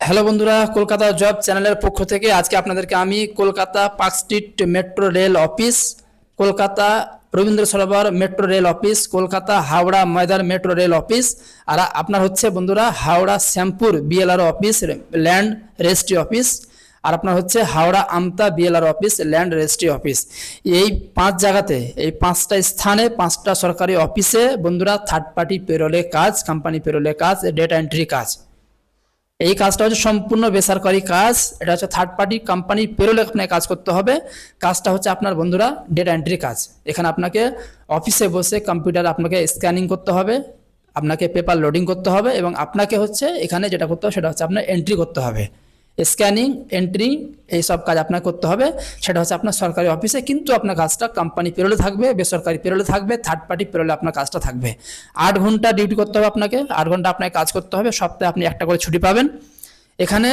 Hello বন্ধুরা, Kolkata job চ্যানেলের পক্ষ থেকে আজকে আপনাদেরকে আমি Kolkata park street metro rail office, Kolkata Rabindra Sarobar metro rail office, Kolkata Howrah Maidan metro rail office, আর আপনার হচ্ছে বন্ধুরা Howrah Shyampur BLR office, land registry office, আর আপনার হচ্ছে Howrah Amta BLR office, land registry office. এই পাঁচ জায়গাতে, এই পাঁচটা স্থানে, পাঁচটা সরকারি অফিসে বন্ধুরা থার্ড পার্টি পেরোলে কাজ কোম্পানি পেরোলে কাজ ডেটা এন্ট্রি কাজ। এই কাজটা হচ্ছে সম্পূর্ণ বেসরকারি কাজ। এটা হচ্ছে থার্ড পার্টি কোম্পানির পেরোলে আপনাকে কাজ করতে হবে। কাজটা হচ্ছে আপনার বন্ধুরা ডেটা এন্ট্রি কাজ। এখানে আপনাকে অফিসে বসে কম্পিউটার আপনাকে স্ক্যানিং করতে হবে, আপনাকে পেপার লোডিং করতে হবে এবং আপনাকে হচ্ছে এখানে যেটা করতে হবে সেটা হচ্ছে আপনার এন্ট্রি করতে হবে। স্ক্যানিং এন্ট্রি এই সব কাজ আপনার করতে হবে। সেটা হচ্ছে আপনার সরকারি অফিসে, কিন্তু আপনার কাজটা কোম্পানি পেরোলে থাকবে, বেসরকারি পেরোলে থাকবে থার্ড পার্টি পেরোলে আপনার কাজটা থাকবে। আট ঘণ্টা ডিউটি করতে হবে আপনাকে, আট ঘণ্টা আপনাকে কাজ করতে হবে, সপ্তাহে আপনি একটা করে ছুটি পাবেন। এখানে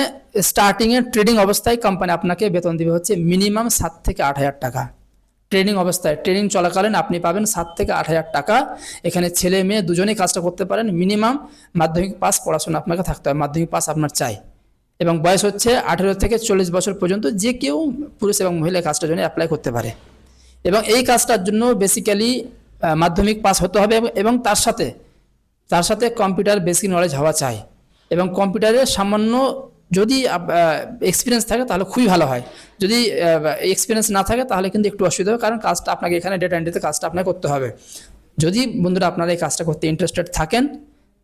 স্টার্টিংয়ে ট্রেডিং অবস্থায় কোম্পানি আপনাকে বেতন দিবে হচ্ছে মিনিমাম সাত থেকে আট হাজার টাকা। ট্রেনিং অবস্থায় ট্রেনিং চলাকালীন আপনি পাবেন সাত থেকে আট হাজার টাকা। এখানে ছেলে, মেয়ে দুজনেই কাজটা করতে পারেন মিনিমাম মাধ্যমিক পাস পড়াশোনা আপনাকে থাকতে হবে, মাধ্যমিক পাস আপনার চাই। এবং বয়স হচ্ছে আঠেরো থেকে চল্লিশ বছর পর্যন্ত যে কেউ পুরুষ এবং মহিলা কাজটার জন্য অ্যাপ্লাই করতে পারে। এবং এই কাজটার জন্য বেসিক্যালি মাধ্যমিক পাস হতে হবে এবং- তার সাথে তার সাথে কম্পিউটার বেসিক নলেজ হওয়া চাই। এবং কম্পিউটারে সামান্য যদি এক্সপিরিয়েন্স থাকে তাহলে খুবই ভালো হয়। যদি এক্সপিরিয়েন্স না থাকে তাহলে কিন্তু একটু অসুবিধা হবে, কারণ কাজটা আপনাকে এখানে ডেটা এন্ট্রিতে কাজটা আপনাকে করতে হবে। যদি বন্ধুরা আপনারা এই কাজটা করতে ইন্টারেস্টেড থাকেন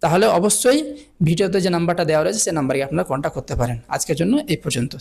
তাহলে অবশ্যই ভিডিওতে যে নাম্বারটা দেওয়া রয়েছে সেই নাম্বারে আপনারা কন্ট্যাক্ট করতে পারেন। আজকের জন্য এই পর্যন্ত।